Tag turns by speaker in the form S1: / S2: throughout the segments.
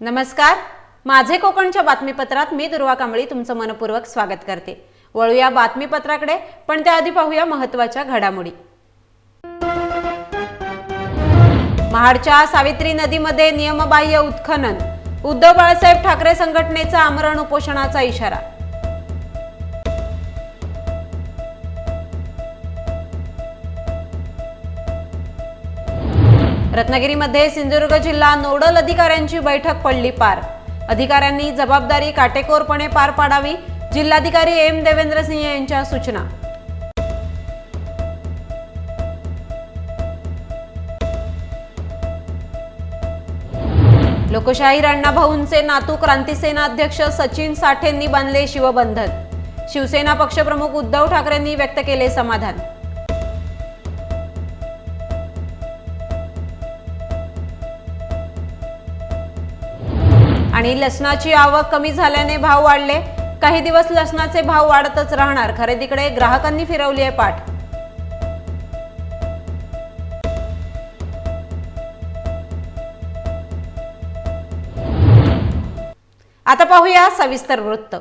S1: नमस्कार. माझे कोकणच्या बातमीपत्रात मी दुर्वा कांबळी तुमचं मनपूर्वक स्वागत करते. वळूया बातमीपत्राकडे पण त्याआधी पाहूया महत्त्वाच्या घडामोडी. महाडच्या सावित्री नदीमध्ये नियमबाह्य उत्खनन. उद्धव बाळासाहेब ठाकरे संघटनेचा आमरण उपोषणाचा इशारा. रत्नागिरीमध्ये सिंधुदुर्ग जिल्हा नोडल अधिकाऱ्यांची बैठक पडली पार. अधिकाऱ्यांनी जबाबदारी काटेकोरपणे पार पाडावी जिल्हाधिकारी एम. देवेंद्र सिंह यांच्या सूचना. लोकशाहीर अण्णाभाऊंचे नातू क्रांतीसेना अध्यक्ष सचिन साठेंनी बांधले शिवबंधन. शिवसेना पक्षप्रमुख उद्धव ठाकरेंनी व्यक्त केले समाधान. आणि लसणाची आवक कमी झाल्याने भाव वाढले. काही दिवस लसणाचे भाव वाढतच राहणार. खरेदीकडे ग्राहकांनी फिरवली आहे पाठ. आता पाहूया सविस्तर वृत्त.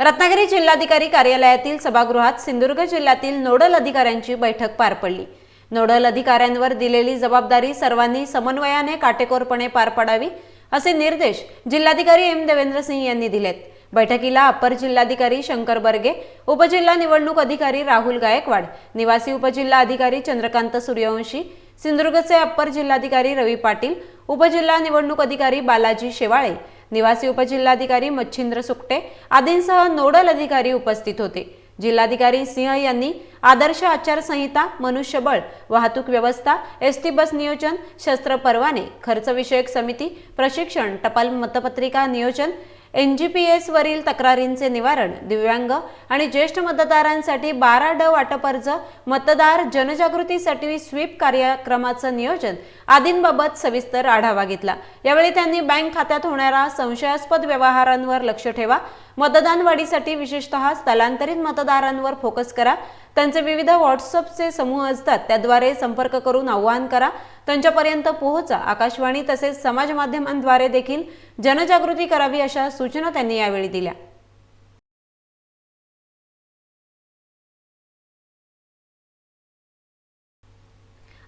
S1: रत्नागिरी जिल्हाधिकारी कार्यालयातील सभागृहात सिंधुदुर्ग जिल्ह्यातील नोडल अधिकाऱ्यांची बैठक पार पडली. नोडल अधिकाऱ्यांवर दिलेली जबाबदारी सर्वांनी समन्वयाने काटेकोरपणे पार पाडावी असे निर्देश जिल्हाधिकारी एम देवेंद्र सिंह यांनी दिलेत. बैठकीला अप्पर जिल्हाधिकारी शंकर बर्गे उपजिल्हा निवडणूक अधिकारी राहुल गायकवाड निवासी उपजिल्हा अधिकारी चंद्रकांत सूर्यवंशी सिंधुदुर्गचे अप्पर जिल्हाधिकारी रवी पाटील उपजिल्हा निवडणूक अधिकारी बालाजी शेवाळे निवासी उपजिल्हाधिकारी मच्छिंद्र सुकटे आदींसह नोडल अधिकारी उपस्थित होते. जिल्हाधिकारी सिंह यांनी आदर्श आचारसंहिता मनुष्यबळ वाहतूक व्यवस्था एस टी बस नियोजन शस्त्र परवाने खर्चविषयक समिती प्रशिक्षण टपाल मतपत्रिका नियोजन एन जी पी एसवरील तक्रारींचे निवारण दिव्यांग आणि ज्येष्ठ मतदारांसाठी बारा ड वाटप अर्ज मतदार जनजागृतीसाठी स्वीप कार्यक्रमाचं नियोजन आदींबाबत सविस्तर आढावा घेतला. यावेळी त्यांनी बँक खात्यात होणाऱ्या संशयास्पद व्यवहारांवर लक्ष ठेवा मतदान वाढीसाठी विशेषतः स्थलांतरित मतदारांवर फोकस करा त्यांचे विविध व्हॉट्सअपचे समूह असतात. त्याद्वारे संपर्क करून आव्हान करा. त्यांच्यापर्यंत पोहोचा. आकाशवाणी तसेच समाज माध्यमांद्वारे देखील जनजागृती करावी अशा सूचना त्यांनी यावेळी दिल्या.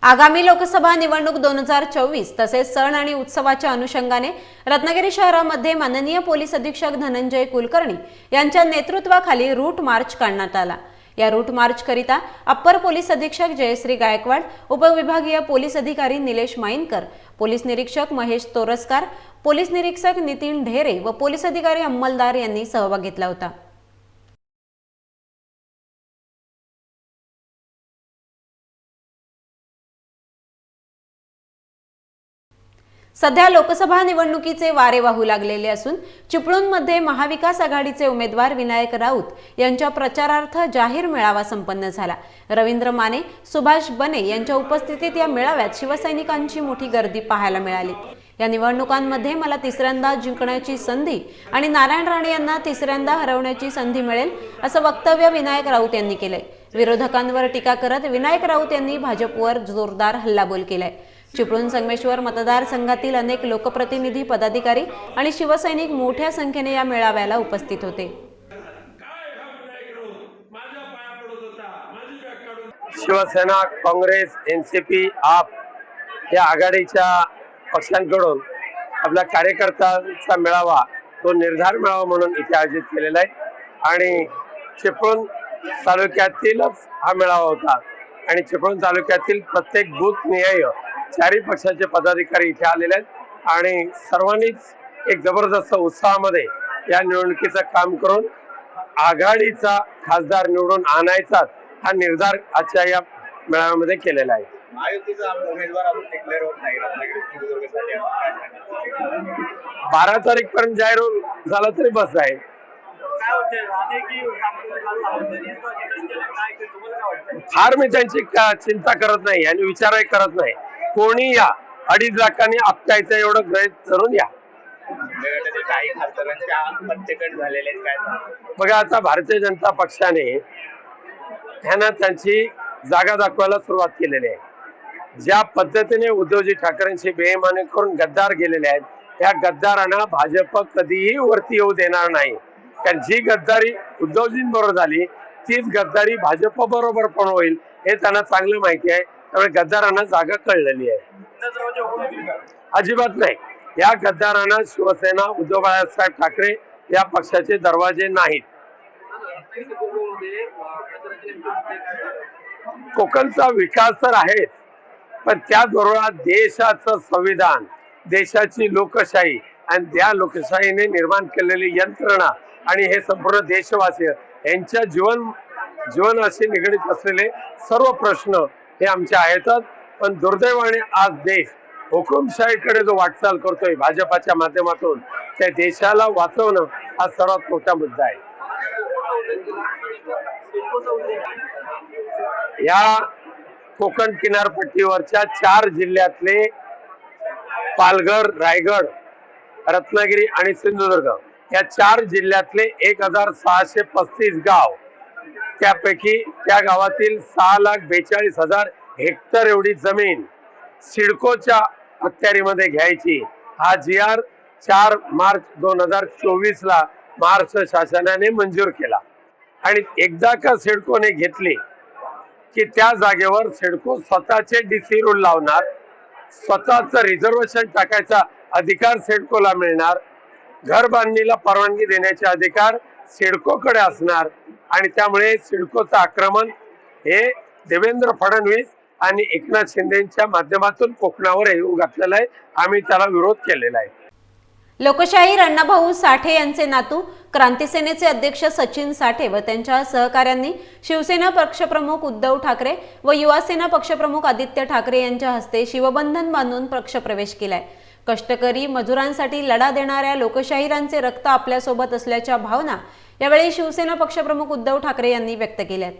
S1: आगामी लोकसभा निवडणूक दोन हजार चोवीस तसेच सण आणि उत्सवाच्या अनुषंगाने रत्नागिरी शहरामध्ये माननीय पोलीस अधीक्षक धनंजय कुलकर्णी यांच्या नेतृत्वाखाली रूट मार्च काढण्यात आला. या रूट मार्च करिता अप्पर पोलीस अधीक्षक जयश्री गायकवाड उपविभागीय पोलीस अधिकारी निलेश माईनकर पोलीस निरीक्षक महेश तोरसकार पोलीस निरीक्षक नितीन ढेरे व पोलीस अधिकारी अंमलदार यांनी सहभाग घेतला होता. सध्या लोकसभा निवडणुकीचे वारे वाहू लागलेले असून चिपळूणमध्ये महाविकास आघाडीचे उमेदवार विनायक राऊत यांच्या प्रचारार्थ जाहीर मेळावा संपन्न झाला. रवींद्र माने सुभाष बने यांच्या उपस्थितीत या मेळाव्यात शिवसैनिकांची मोठी गर्दी पाहायला मिळाली. या निवडणुकांमध्ये मला तिसऱ्यांदा जिंकण्याची संधी आणि नारायण राणे यांना तिसऱ्यांदा हरवण्याची संधी मिळेल असं वक्तव्य विनायक राऊत यांनी केलंय. विरोधकांवर टीका करत विनायक राऊत यांनी भाजपवर जोरदार हल्लाबोल केलाय. चिपळूण संगमेश्वर मतदारसंघातील अनेक लोकप्रतिनिधी पदाधिकारी आणि शिवसैनिक मोठ्या संख्येने या मेळाव्याला उपस्थित होते.
S2: Shiv Sena Congress N C P AAP या आघाडीच्या पक्षांकडून आपल्या कार्यकर्त्यांचा मेळावा तो निर्धार मेळावा म्हणून इथे आयोजित केलेला आहे. आणि चिपळूण तालुक्यातीलच हा मेळावा होता. आणि चिपळूण तालुक्यातील प्रत्येक बूथ निहाय चारही पक्षाचे पदाधिकारी इथे आलेले आहेत. आणि सर्वांनीच एक जबरदस्त उत्साहामध्ये या निवडणुकीचं काम करून आघाडीचा खासदार निवडून आणायचा हा निर्धार आजच्या या मेळाव्यामध्ये केलेला आहे? बारा तारीख पर्यंत जाहीर होऊन झाला तरी बस आहे. फार मी त्यांची का- चिंता करत नाही आणि विचारही करत नाही. कोणी या? अडीच लाखांनी आपटायचं एवढं गैर धरून या.
S3: काही खासदारांच्या पत्तेकट झालेले काय
S2: बघा आता भारतीय जनता पक्षाने ह्यांना त्यांची जागा दाखवायला सुरुवात केलेली आहे. ज्या पद्धतीने उद्धवजी ठाकरेंशी बेईमानी करून गद्दार गेलेले आहेत त्या गद्दारांना भाजप कधीही वरती येऊ देणार नाही. कारण जी गद्दारी उद्धवजींबरोबर झाली तीच गद्दारी भाजप बरोबर पण होईल हे त्यांना चांगलं माहिती आहे. त्यामुळे गद्दारांना जागा कळलेली आहे. अजिबात नाही. या गद्दारांना शिवसेना उद्धव बाळासाहेब ठाकरे या पक्षाचे दरवाजे नाहीत. कोकणचा विकास तर आहेच पण त्याचबरोबर देशाचं संविधान देशाची लोकशाही आणि त्या लोकशाहीने निर्माण केलेली यंत्रणा आणि हे संपूर्ण देशवासी यांच्या जीवन जीवनाशी निगडीत असलेले सर्व प्रश्न हे आमचे आहेतच पण दुर्दैवाने आज देश हुकुमशाहीकडे जो वाटचाल करतोय भाजपाच्या माध्यमातून त्या देशाला वाचवणं हा सर्वात मोठा मुद्दा आहे. या कोकण किनारपट्टीवरच्या चार जिल्ह्यातले पालघर रायगड रत्नागिरी आणि सिंधुदुर्ग या चार जिल्ह्यातले एक हजार सहाशे पस्तीस गाव त्यापैकी त्या गावातील सहा लाख बेचाळीस हजार हेक्टर एवढी जमीन सिडकोच्या अखत्यारीमध्ये घ्यायची. हा जी आर चार मार्च दोन हजार चोवीस ला महाराष्ट्र शासनाने मंजूर केला. आणि एकदा का सिडकोने घेतली की त्या जागेवर सिडको स्वतःचे डीसी रूल लावणार स्वतःच रिझर्वेशन टाकायचा अधिकार सिडकोला मिळणार घर बांधणीला परवानगी देण्याचे अधिकार सिडकोकडे असणार आणि त्यामुळे सिडकोचं आक्रमण हे देवेंद्र फडणवीस आणि एकनाथ शिंदेच्या माध्यमातून कोकणावर येऊ घातलेलं आहे. आम्ही त्याला विरोध केलेला आहे.
S1: लोकशाहीर अण्णाभाऊ साठे यांचे नातू क्रांती सेनेचे अध्यक्ष सचिन साठे व त्यांच्या सहकाऱ्यांनी शिवसेना पक्षप्रमुख उद्धव ठाकरे व युवासेना पक्षप्रमुख आदित्य ठाकरे यांच्या हस्ते शिवबंधन बांधून पक्षप्रवेश केलाय. कष्टकरी मजुरांसाठी लढा देणाऱ्या लोकशाहीरांचे रक्त आपल्यासोबत असल्याच्या भावना यावेळी शिवसेना पक्षप्रमुख उद्धव ठाकरे यांनी व्यक्त केल्या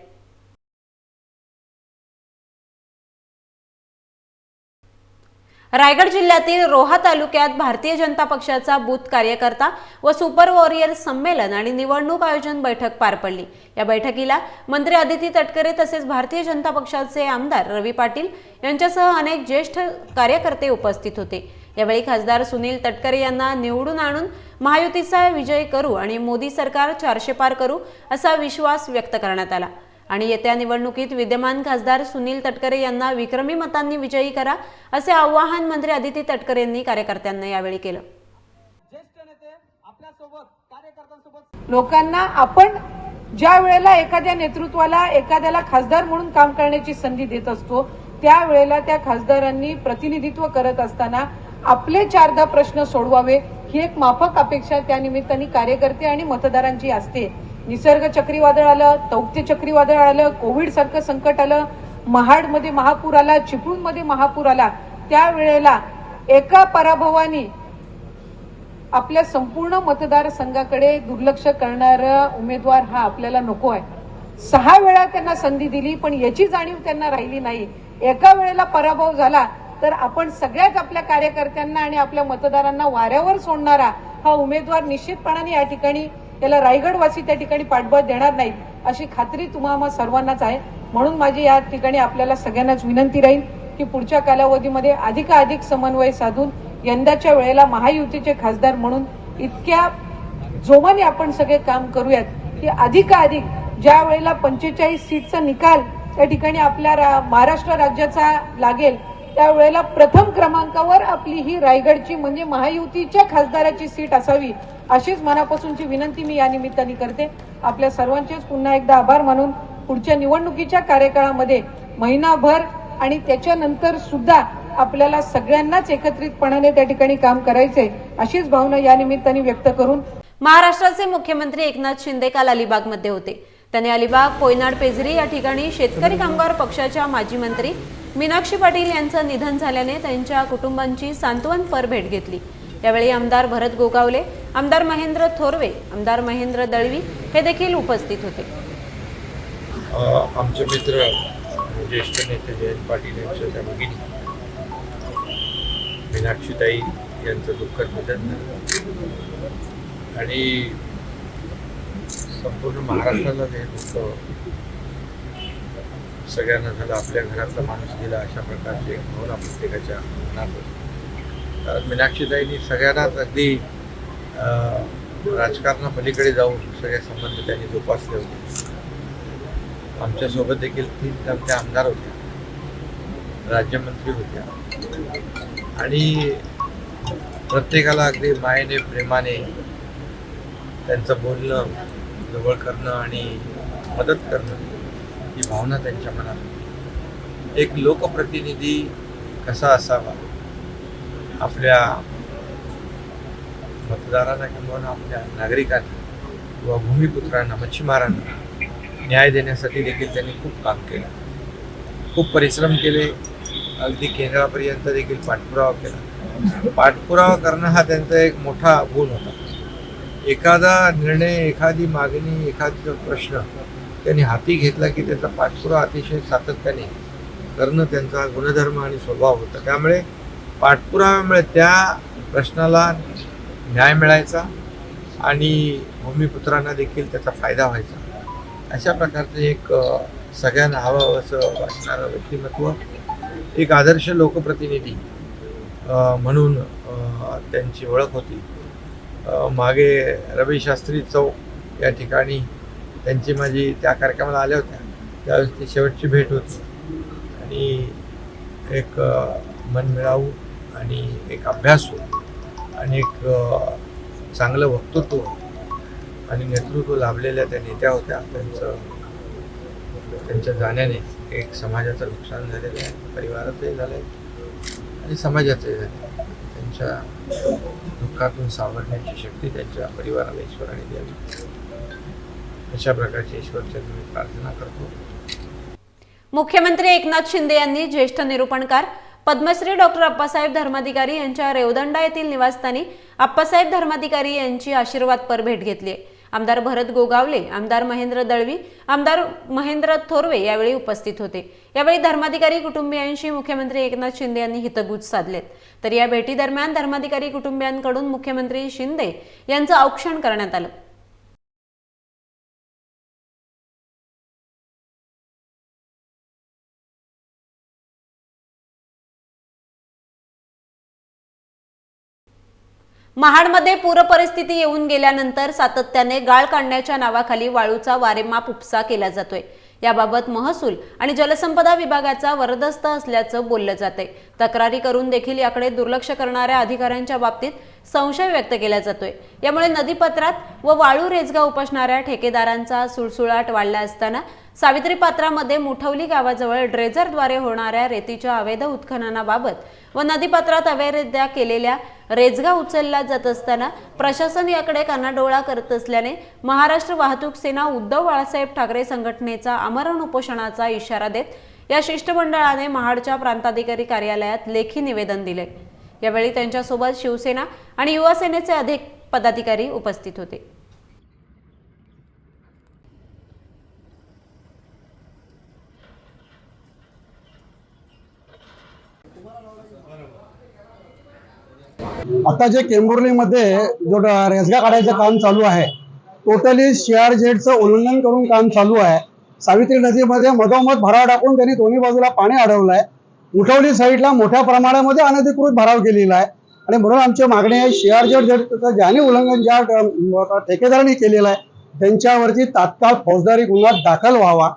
S1: रायगड जिल्ह्यातील रोहा तालुक्यात भारतीय जनता पक्षाचा बूथ कार्यकर्ता व सुपर वॉरियर संमेलन आणि निवडणूक आयोजन बैठक पार पडली. या बैठकीला मंत्री आदिती तटकरे तसेच भारतीय जनता पक्षाचे आमदार रवी पाटील यांच्यासह अनेक ज्येष्ठ कार्यकर्ते उपस्थित होते. यावेळी खासदार सुनील तटकरे यांना निवडून आणून महायुतीचा विजय करू आणि मोदी सरकार चारशे पार करू असा विश्वास व्यक्त करण्यात आला. आणि येत्या निवडणुकीत विद्यमान खासदार सुनील तटकरे यांना विक्रमी मतांनी विजयी करा असे आवाहन मंत्री आदिती तटकरे यांनी कार्यकर्त्यांना यावेळी केलं.
S4: लोकांना आपण ज्या वेळेला एखाद्या नेतृत्वाला एखाद्याला खासदार म्हणून काम करण्याची संधी देत असतो त्यावेळेला त्या खासदारांनी प्रतिनिधित्व करत असताना आपले चारदा प्रश्न सोडवावे ही एक माफक अपेक्षा त्या निमित्ताने कार्यकर्ते आणि मतदारांची असते. निसर्ग चक्रीवादळ आलं तौक्ते चक्रीवादळ आलं कोविड सारखं संकट आलं महाडमध्ये महापूर आला चिपळूणमध्ये महापूर आला त्यावेळेला एका पराभवानी आपल्या संपूर्ण मतदारसंघाकडे दुर्लक्ष करणारा उमेदवार हा आपल्याला नको आहे. सहा वेळा त्यांना संधी दिली पण याची जाणीव त्यांना राहिली नाही. एका वेळेला पराभव झाला तर आपण सगळ्याच आपल्या कार्यकर्त्यांना आणि आपल्या मतदारांना वाऱ्यावर सोडणारा हा उमेदवार निश्चितपणाने या ठिकाणी त्याला रायगडवासी त्या ठिकाणी पाठबळ देणार नाहीत अशी खात्री तुम्हा सर्वांनाच आहे. म्हणून माझी या ठिकाणी आपल्याला सगळ्यांनाच विनंती राहील की पुढच्या कालावधीमध्ये अधिकाधिक समन्वय साधून यंदाच्या वेळेला महायुतीचे खासदार म्हणून इतक्या जोमाने आपण सगळे काम करूयात की अधिकाधिक ज्या वेळेला पंचेचाळीस सीटचा निकाल त्या ठिकाणी आपल्या रा- महाराष्ट्र राज्याचा लागेल त्यावेळेला प्रथम क्रमांकावर आपली ही रायगडची म्हणजे महायुतीच्या खासदाराची सीट असावी अशीच मनापासूनची विनंती मी या निमित्ताने करते. आपल्या सर्वांचेच पुन्हा एकदा आभार मानून पुढच्या निवडणुकीच्या कार्यकाळामध्ये महिनाभर आणि त्याच्यानंतर सुद्धा आपल्याला सगळ्यांनाच एकत्रितपणाने त्या ठिकाणी काम करायचे अशीच भावना या निमित्ताने व्यक्त करून
S1: महाराष्ट्राचे मुख्यमंत्री एकनाथ शिंदे काल अलिबागमध्ये होते. त्यांनी अलिबाग कोयनाड पेझरी या ठिकाणी शेतकरी कामगार पक्षाच्या माजी मंत्री मीनाक्षी पाटील यांचं निधन झाल्याने त्यांच्या कुटुंबांची सांत्वनपर भेट घेतली. यावेळी आमदार भरत गोगावले आमदार महेंद्र थोरवे आमदार महेंद्र दळवी हे देखील उपस्थित होते.
S5: आमचे मित्र ज्येष्ठ नेते जयंत पाटील यांच्या त्या भगिनी मीनाक्षीताई यांचं दुःखद निधन आणि संपूर्ण महाराष्ट्राला हे दुःख सगळ्यांना झालं आपल्या घरातला माणूस गेला अशा प्रकारची एक भावना प्रत्येकाच्या मनात होती. कारण मीनाक्षीताईंनी सगळ्यांनाच अगदी राजकारणापलीकडे जाऊन सगळे संबंध त्यांनी जोपासले होते. आमच्यासोबत देखील तीन टर्मच्या आमदार होत्या. राज्यमंत्री होत्या. आणि प्रत्येकाला अगदी मायेने प्रेमाने त्यांचं बोलणं जवळ करणं आणि मदत करणं ही भावना त्यांच्या मनात. एक लोकप्रतिनिधी कसा असावा? आपल्या मतदारांना किंवा आपल्या नागरिकांना किंवा भूमिपुत्रांना मच्छीमारांना न्याय देण्यासाठी देखील त्यांनी खूप काम केलं. खूप परिश्रम केले. अगदी केंद्रापर्यंत देखील पाठपुरावा केला. पाठपुरावा करणं हा त्यांचा एक मोठा गुण होता. एखादा निर्णय एखादी मागणी एखादा प्रश्न त्यांनी हाती घेतला की त्याचा पाठपुरा अतिशय सातत्याने करणं त्यांचा गुणधर्म आणि स्वभाव होता. त्यामुळे पाठपुराव्यामुळे त्या प्रश्नाला न्याय मिळायचा आणि भूमिपुत्रांना देखील त्याचा फायदा व्हायचा. अशा प्रकारचं एक सगळ्यांना हवं असं वाटणारं व्यक्तिमत्व एक आदर्श लोकप्रतिनिधी म्हणून त्यांची ओळख होती. मागे रवी शास्त्री चौक या ठिकाणी त्यांची माझी त्या कार्यक्रमाला आल्या होत्या. त्यावेळेस ती शेवटची भेट होती. आणि एक अ, मनमिळावू आणि एक अभ्यासू आणि एक चांगलं वक्तृत्व आणि नेतृत्व लाभलेल्या त्या नेत्या होत्या. त्यांचं त्यांच्या जाण्याने एक समाजाचं नुकसान झालेलं आहे. परिवाराचंही झालं आहे आणि समाजाचंही झालं आहे त्यांच्या दुःखातून सावरण्याची शक्ती त्यांच्या परिवाराला ईश्वराने द्यावी. अशा प्रकारची ईश्वरच्या मी प्रार्थना करतो.
S1: मुख्यमंत्री एकनाथ शिंदे यांनी ज्येष्ठ निरूपणकार पद्मश्री डॉक्टर अप्पासाहेब धर्माधिकारी यांच्या रेवदंडा येथील निवासस्थानी अप्पासाहेब धर्माधिकारी यांची आशीर्वादपर भेट घेतली आहे. आमदार भरत गोगावले आमदार महेंद्र दळवी आमदार महेंद्र थोरवे यावेळी उपस्थित होते. यावेळी धर्माधिकारी कुटुंबियांशी मुख्यमंत्री एकनाथ शिंदे यांनी हितगुज साधलेत. तर या भेटीदरम्यान धर्माधिकारी कुटुंबियांकडून मुख्यमंत्री शिंदे यांचं औक्षण करण्यात आलं. महाडमध्ये पूरपरिस्थिती येऊन गेल्यानंतर सातत्याने गाळ काढण्याच्या नावाखाली वाळूचा वारेमाप उपसा केला जातोय. याबाबत महसूल आणि जलसंपदा विभागाचा वरदस्त असल्याचं बोललं जाते तक्रारी करून देखील याकडे दुर्लक्ष करणाऱ्या अधिकाऱ्यांच्या बाबतीत संशय व्यक्त केला जातोय. यामुळे नदीपत्रात व वाळू रेचगा उपसणाऱ्या ठेकेदारांचा सुळसुळाट वाढला असताना सावित्री पात्रामध्ये मुठवली गावाजवळ ड्रेझरद्वारे होणाऱ्या रेतीच्या अवैध उत्खननाबाबत व नदीपात्रात अवैधरित्या केलेल्या रेचगा उचलला जात असताना प्रशासन याकडे कानाडोळा करत असल्याने महाराष्ट्र वाहतूक सेना उद्धव बाळासाहेब ठाकरे संघटनेचा आमरण उपोषणाचा इशारा देत या शिष्टमंडळाने महाडच्या प्रांताधिकारी कार्यालयात लेखी निवेदन दिले. यावेळी त्यांच्यासोबत शिवसेना आणि युवासेनेचे अधिक पदाधिकारी उपस्थित होते.
S6: आता जे केंबुर्लीमध्ये जो रेसगा काढायचं काम चालू आहे टोटली शेअर जेटचं उल्लंघन करून काम चालू आहे. सावित्री नदीमध्ये मधोमध भराव टाकून त्यांनी दोन्ही बाजूला पाणी अडवलं आहे उठवली साईडला मोठ्या प्रमाणामध्ये अनधिकृत भराव केलेला आहे. आणि म्हणून आमची मागणी आहे शेअर जेट ज्याने उल्लंघन ज्या ठेकेदारांनी केलेलं आहे त्यांच्यावरती तात्काळ फौजदारी गुन्हा दाखल व्हावा.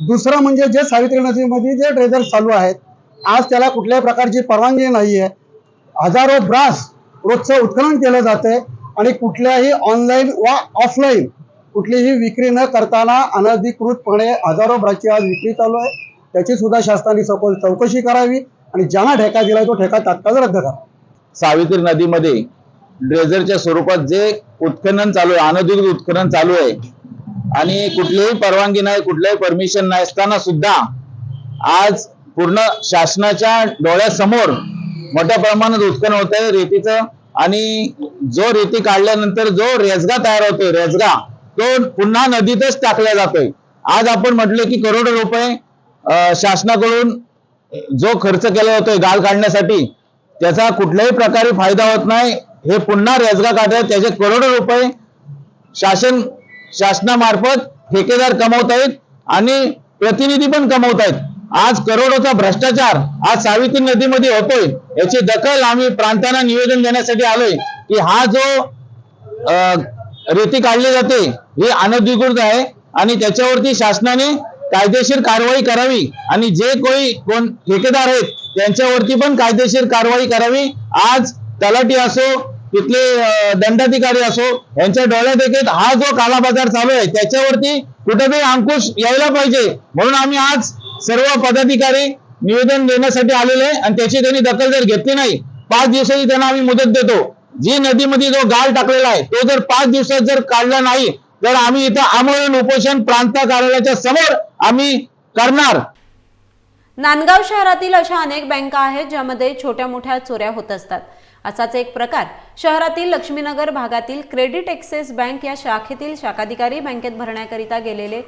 S6: दुसरं म्हणजे जे सावित्री नदीमध्ये जे ट्रेजर चालू आहेत आज त्याला कुठल्याही प्रकारची परवानगी नाही आहे हजारो ब्रास रोजचं उत्खनन केलं जाते आणि कुठल्याही ऑनलाईन वा ऑफलाईन कुठलीही विक्री न करताना अनधिकृतपणे हजारो ब्रासची आज विक्री चालू आहे. त्याची सुद्धा शासनाने सखोल चौकशी करावी आणि ज्यांना ठेका दिलाय तो ठेका तात्काळ रद्द करा.
S7: सावित्री नदीमध्ये ड्रेझरच्या स्वरूपात जे उत्खनन चालू आहे अनधिकृत उत्खनन चालू आहे आणि कुठलीही परवानगी नाही कुठलंही परमिशन नाही असताना सुद्धा आज पूर्ण शासनाच्या डोळ्यासमोर मोठ्या प्रमाणात उत्खनन होत आहे रेतीचं. आणि जो रेती काढल्यानंतर जो रेजगा तयार होतोय रेजगा तो पुन्हा नदीतच टाकला जातोय. आज आपण म्हटलं की करोडो रुपये शासनाकडून जो खर्च केला जातोय गाळ काढण्यासाठी त्याचा कुठल्याही प्रकारे फायदा होत नाही. हे पुन्हा रेजगा काढतात. त्याचे करोडो रुपये शासन शासनामार्फत ठेकेदार कमवत आहेत आणि प्रतिनिधी पण कमवत आहेत. आज करोडोचा भ्रष्टाचार आज सावित्री नदीमध्ये होतोय. याची दखल आम्ही प्रांतांना निवेदन देण्यासाठी आलोय की हा जो रेती काढली जाते ही अनधिकृत आहे आणि त्याच्यावरती शासनाने कायदेशीर कारवाई करावी आणि जे कोणी कोण ठेकेदार आहेत त्यांच्यावरती पण कायदेशीर कारवाई करावी. आज तलाठी असो तिथले दंडाधिकारी असो यांच्या डोळ्या देखील हा जो कालाबाजार चालू आहे त्याच्यावरती कुठेतरी अंकुश यायला पाहिजे. म्हणून आम्ही आज सर्व पदाधिकारी निवेदन देण्यासाठी आलेले आहे आणि त्याची त्यांनी दखल जर घेतली नाही पाच दिवसाची त्यांना आम्ही मुदत देतो. जी नदीमध्ये जो गाळ टाकलेला आहे तो जर पाच दिवसात जर काढला नाही तर आम्ही इथं आमरण उपोषण प्रांत कार्यालयाच्या समोर आम्ही करणार.
S1: नांदगाव शहरातील अशा अनेक बँका आहेत ज्यामध्ये छोट्या मोठ्या चोऱ्या होत असतात. असाच एक प्रकार शहरातील लक्ष्मीनगर भागातील क्रेडिट एक्सेस बँक या शाखेतील शाखाधिकारी बँकेत भरण्याकरिता गेलेले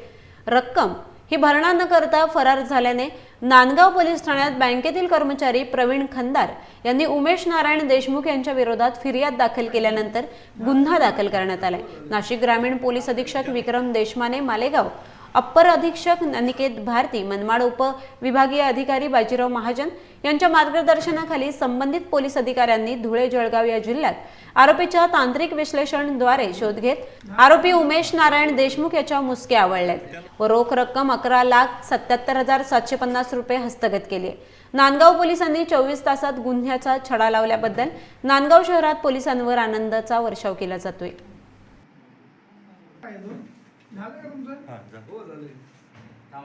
S1: रक्कम ही भरणा न करता फरार झाल्याने नांदगाव पोलीस ठाण्यात बँकेतील कर्मचारी प्रवीण खंदार यांनी उमेश नारायण देशमुख यांच्या विरोधात फिर्याद दाखल केल्यानंतर गुन्हा दाखल करण्यात आलाय. नाशिक ग्रामीण पोलीस अधीक्षक विक्रम देशमाने मालेगाव अप्पर अधीक्षक अनिकेत भारती मनमाड उप विभागीय अधिकारी बाजीराव महाजन यांच्या मार्गदर्शनाखाली संबंधित पोलीस अधिकाऱ्यांनी धुळे जळगाव या जिल्ह्यात आरोपीच्या तांत्रिक विश्लेषणद्वारे शोध घेत आरोपी उमेश नारायण देशमुख याच्या मुसके आवळल्यात व रोख रक्कम अकरा लाख सत्याहत्तर हजार सातशे पन्नास रुपये हस्तगत केली. नांदगाव पोलिसांनी चोवीस तासात गुन्ह्याचा छडा लावल्याबद्दल नांदगाव शहरात पोलिसांवर आनंदाचा वर्षाव केला जातोय.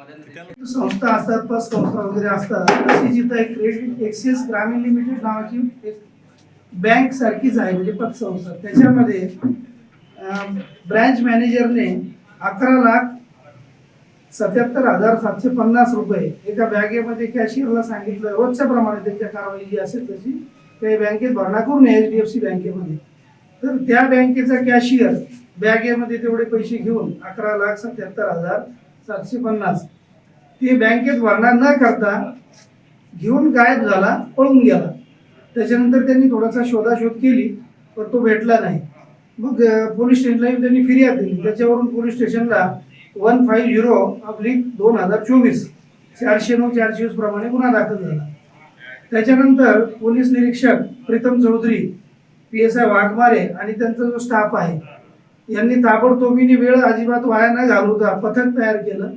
S8: संस्था असतात पत संस्था वगैरे असतात. अशी जिथं एक क्रेडिट एक्सिस ग्रामीण लिमिटेड नावाची एक बँक सारखीच आहे म्हणजे पतसंस्था त्याच्यामध्ये ब्रँच मॅनेजरने अकरा लाख सत्याहत्तर हजार सातशे पन्नास रुपये एका बॅगेमध्ये कॅशियरला सांगितलं. रोजच्या प्रमाणे त्यांच्या कारवाई जी असेल तशी काही बँकेत भरणा करून एच डी एफ सी बँकेमध्ये. तर त्या बँकेचा कॅशियर बॅगेमध्ये तेवढे पैसे घेऊन अकरा लाख सत्याहत्तर हजार सातशे पन्नास ते बँकेत भरणा न करता घेऊन गायब झाला पळून गेला. त्याच्यानंतर त्यांनी थोडासा शोधाशोध केली पण तो भेटला नाही. मग पोलीस स्टेशनला येऊन त्यांनी फिर्याद दिली. त्याच्यावरून पोलीस स्टेशनला वन फाईव्ह झिरो अब्लिक दोन हजार चोवीस चारशे नऊ चारशे वीस प्रमाणे गुन्हा दाखल झाला. त्याच्यानंतर पोलीस निरीक्षक Pritam Chaudhari P S I Waghmare आणि त्यांचा जो स्टाफ आहे यांनी ताबडतोबीने वेळ अजिबात वाया न घालवता पथक तयार केलं.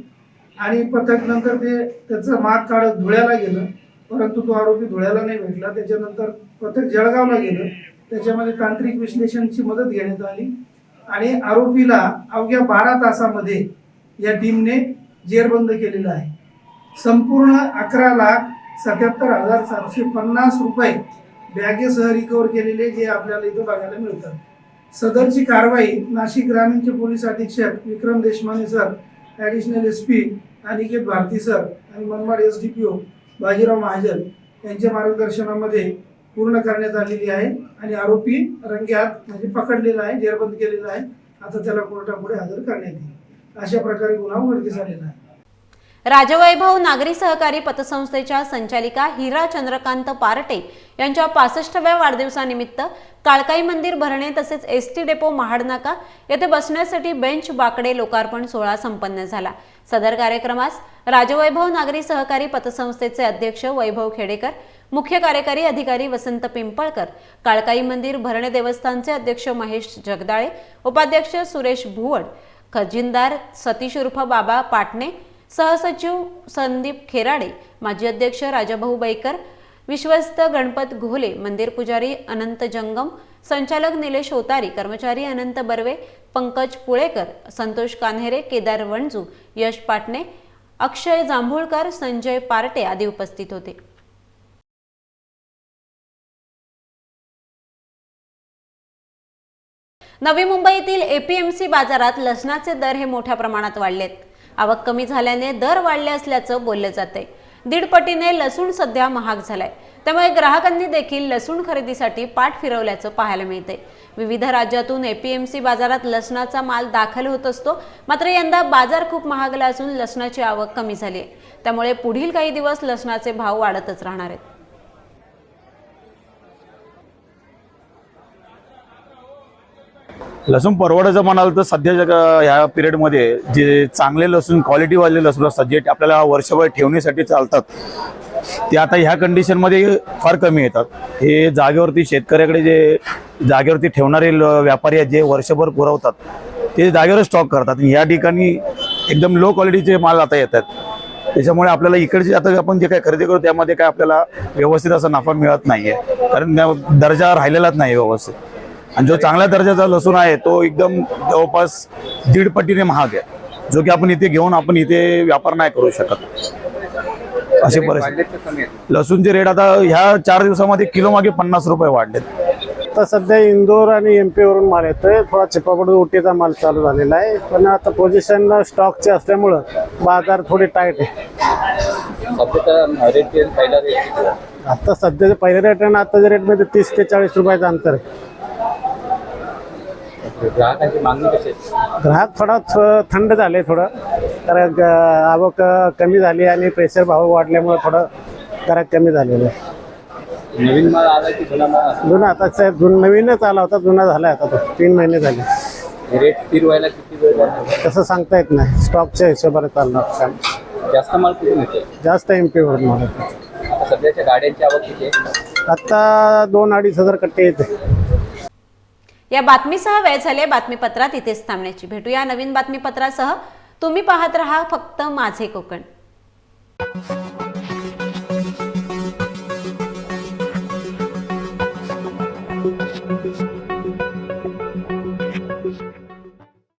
S8: आणि पथक नंतर ते त्याचं माग काढत धुळ्याला गेलं. परंतु तो आरोपी धुळ्याला नाही भेटला. त्याच्यानंतर पथक जळगावला गेलं. त्याच्यामध्ये तांत्रिक विश्लेषणची मदत घेण्यात आली. आणि आरोपीला अवघ्या बारा तासामध्ये या टीमने जेरबंद केलेला आहे. संपूर्ण अकरा लाख सत्याहत्तर हजार सातशे पन्नास रुपये बॅगेसह रिकवर केलेले जे आपल्याला इथं बघायला मिळतात. सदरची कारवाई नाशिक ग्रामीणचे पोलीस अधीक्षक Vikram Deshmane sir additional S P Aniket Bharati sir आणि Manmad S D P O Bajirao Mahajan यांच्या मार्गदर्शनामध्ये पूर्ण करण्यात आलेली आहे आणि आरोपी रंग्यात म्हणजे पकडलेला आहे जेरबंद केलेला आहे. आता त्याला कोर्टापुढे हजर करण्यात येईल. अशा प्रकारे गुन्हा उघडकीस आलेला आहे.
S1: राजवैभव नागरी सहकारी पतसंस्थेच्या संचालिका हिरा चंद्रकांत पारटे यांच्या पासष्टव्या वाढदिवसानिमित्त काळकाई मंदिर भरणे तसेच एस टी डेपो महाडनाका येथे बसण्यासाठी बेंच बाकडे लोकार्पण सोहळा संपन्न झाला. सदर कार्यक्रमास राजवैभव नागरी सहकारी पतसंस्थेचे अध्यक्ष वैभव खेडेकर मुख्य कार्यकारी अधिकारी वसंत पिंपळकर काळकाई मंदिर भरणे देवस्थानचे अध्यक्ष महेश जगदाळे उपाध्यक्ष सुरेश भुवड खजिनदार सतीश उर्फ बाबा पाटणे सहसचिव संदीप खेराडे माजी अध्यक्ष राजाभाऊ बैकर विश्वस्त गणपत घोले मंदिर पुजारी अनंत जंगम संचालक निलेश ओतारी कर्मचारी अनंत बर्वे पंकज पुळेकर संतोष कान्हेरे केदार वणजू यश पाटणे अक्षय जांभूळकर संजय पार्टे आदी उपस्थित होते. नवी मुंबईतील एपीएमसी बाजारात लसणाचे दर हे मोठ्या प्रमाणात वाढलेत. आवक कमी झाल्याने दर वाढले असल्याचं बोललं जाते दीडपटीने लसूण सध्या महाग झालाय. त्यामुळे ग्राहकांनी देखील लसूण खरेदीसाठी पाठ फिरवल्याचं पाहायला मिळते विविध राज्यातून एपीएमसी बाजारात लसणाचा माल दाखल होत असतो. मात्र यंदा बाजार खूप महागला असून लसणाची आवक कमी झाली आहे त्यामुळे पुढील काही दिवस लसणाचे भाव वाढतच राहणार आहेत.
S9: लसूण परवडायचं म्हणाल तर सध्याच्या ह्या पिरियडमध्ये जे चांगले लसूण क्वालिटीवाले लसूण असतात जे आपल्याला वर्षभर ठेवण्यासाठी चालतात ते आता ह्या कंडिशनमध्ये फार कमी येतात. हे जागेवरती शेतकऱ्याकडे जे जागेवरती ठेवणारे ल- व्यापारी आहेत जे वर्षभर पुरवतात ते जागेवर स्टॉक करतात. या ठिकाणी एकदम लो क्वालिटीचे माल आता येतात त्याच्यामुळे आपल्याला इकडचे आता आपण जे काही खरेदी करू त्यामध्ये काय आपल्याला व्यवस्थित असा नफा मिळत नाहीये. कारण त्या- दर्जा राहिलेलाच नाही व्यवस्थित. आणि जो चांगल्या दर्जाचा लसूण आहे तो एकदम जवळपास दीड पटीने महाग आहे. जो की आपण इथे घेऊन आपण इथे व्यापार नाही करू शकत. अशी परिस्थिती. लसूणचे रेट आता ह्या चार दिवसामध्ये किलो मागे पन्नास रुपये वाढलेत.
S10: आता सध्या इंदोर आणि एम वरून माल येतोय. थोडा चिपापड ओटीचा माल चालू झालेला आहे. पण आता पोझिशन स्टॉकचे असल्यामुळं बाजार थोडे टाईट आहे. आता सध्याचे पहिल्या रेट आणि आताच्या रेटमध्ये तीस ते चाळीस रुपयाचं अंतर आहे.
S3: ग्राहकांची मागणी कशी आहे?
S10: ग्राहक थोडा थंड झाले थोडं. कारण आवक कमी झाली आणि प्रेशर भाव वाढल्यामुळे थोडं ग्राहक कमी झालेलं आहे.
S3: नवीन माल आला की जुना माल
S10: जुना आता साहेब जुन नवीनच आला होता जुना झाला आता तो. तीन महिने झाले.
S3: रेट स्थिर व्हायला किती वेळ लागणार?
S10: तसं सांगता येत नाही. स्टॉकच्या हिशोबाने चालणार काम.
S3: जास्त माल
S10: जास्त एम येतो
S3: आता सध्याच्या गाड्यांची आवक किती आहे?
S10: आता दोन अडीच हजार कट्टे येते.
S1: या बातमीसह वेळ झाले बातमीपत्रात इथेच थांबण्याची. भेटूया नवीन बातमीपत्रासह. तुम्ही पाहत रहा फक्त माझे कोकण.